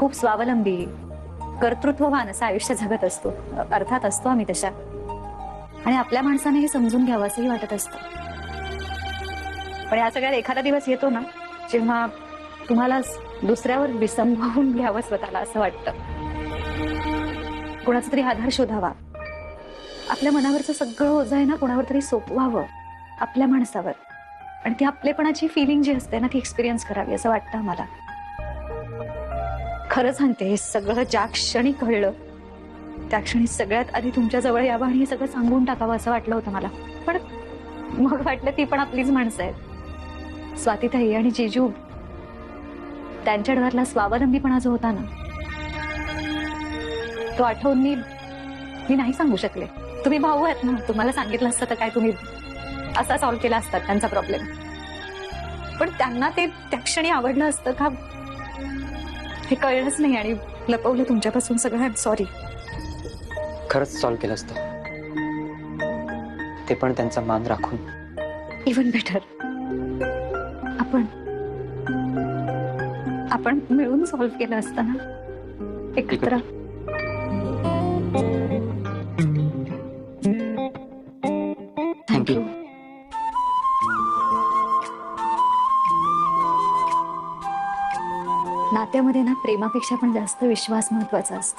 खूप स्वावलंबी कर्तृत्ववान असं आयुष्य जगत असतो. अर्थात असतो आम्ही तशा. आणि आपल्या माणसाने हे समजून घ्यावं असंही वाटत असतं. पण या सगळ्यात एखादा दिवस येतो ना जेव्हा तुम्हाला दुसऱ्यावर विसंभावून घ्यावं स्वतःला असं वाटतं. कोणाचा तरी आधार शोधावा. आपल्या मनावरचं सगळं ओझं आहे ना कोणावर तरी सोपवावं. आपल्या माणसावर. आणि ती आपलेपणाची फिलिंग जी असते ना ती एक्सपिरियन्स करावी असं वाटतं आम्हाला. खरं सांगते हे सगळं ज्या क्षणी कळलं त्या क्षणी सगळ्यात आधी तुमच्या जवळ यावं आणि हे सगळं सांगून टाकावं असं वाटलं होतं मला. पण मग वाटलं ती पण आपलीच माणसं आहेत. स्वातीताई आणि जेजू त्यांच्या डोळ्यातला स्वावलंबीपणा जो होता ना तो आठवून मी मी नाही सांगू शकले. तुम्ही भाऊ आहेत ना तुम्हाला सांगितलं असतं तर काय तुम्ही असा सॉल्व्ह केला असतात त्यांचा प्रॉब्लेम पण त्यांना ते त्या क्षणी आवडलं असतं का? हे कळलंच नाही आणि लपवलं तुमच्यापासून सगळं. आय सॉरी खरंच सॉल्व्ह केलं असतं. ते पण त्यांचा मान राखून. इवन बेटर आपण आपण मिळून सॉल्व्ह केलं असतं ना? एकत्र. नात्यामध्ये ना प्रेमापेक्षा पण जास्त विश्वास महत्त्वाचा असतो.